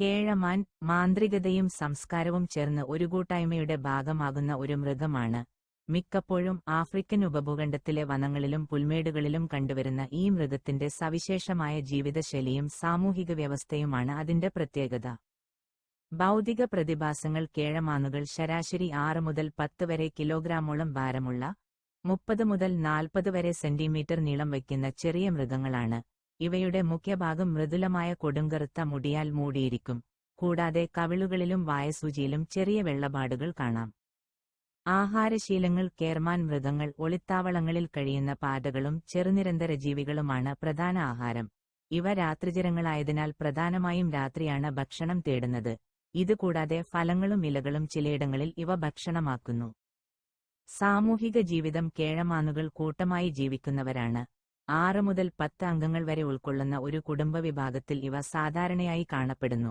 കേഴമാൻ മാന്ത്രികതയും സംസ്കാരവും ചേർന്ന് ഒരു കൂട്ടായ്മയുടെ ഭാഗമാകുന്ന ഒരു മൃഗമാണ്. മിക്കപ്പോഴും ആഫ്രിക്കൻ ഉപഭൂഖണ്ഡത്തിലെ വനങ്ങളിലും പുൽമേടുകളിലും കണ്ടുവരുന്ന ഈ മൃഗത്തിന്റെ സവിശേഷമായ ജീവിതശൈലിയും സാമൂഹിക വ്യവസ്ഥയുമാണ് അതിന്റെ പ്രത്യേകത. ഭൗതിക പ്രതിഭാസങ്ങൾ കേഴമാനുകൾ ശരാശരി ആറ് മുതൽ പത്ത് വരെ കിലോഗ്രാമോളം ഭാരമുള്ള മുപ്പത് മുതൽ നാൽപ്പത് വരെ സെന്റിമീറ്റർ നീളം വയ്ക്കുന്ന ചെറിയ മൃഗങ്ങളാണ്. ഇവയുടെ മുഖ്യഭാഗം മൃദുലമായ കൊടുങ്കറുത്ത മുടിയാൽ മൂടിയിരിക്കും. കൂടാതെ കവിളുകളിലും വായസൂചിയിലും ചെറിയ വെള്ളപാടുകൾ കാണാം. ആഹാരശീലങ്ങൾ കേർമാൻ മൃഗങ്ങൾ ഒളിത്താവളങ്ങളിൽ കഴിയുന്ന പാതകളും ചെറുനിരന്തര ജീവികളുമാണ് പ്രധാന ആഹാരം. ഇവ രാത്രിചരങ്ങളായതിനാൽ പ്രധാനമായും രാത്രിയാണ് ഭക്ഷണം തേടുന്നത്. ഇതുകൂടാതെ ഫലങ്ങളും ഇലകളും ചിലയിടങ്ങളിൽ ഇവ ഭക്ഷണമാക്കുന്നു. സാമൂഹിക ജീവിതം കേഴമാനുകൾ കൂട്ടമായി ജീവിക്കുന്നവരാണ്. ആറ് മുതൽ പത്ത് അംഗങ്ങൾ വരെ ഉൾക്കൊള്ളുന്ന ഒരു കുടുംബ വിഭാഗത്തിൽ ഇവ സാധാരണയായി കാണപ്പെടുന്നു.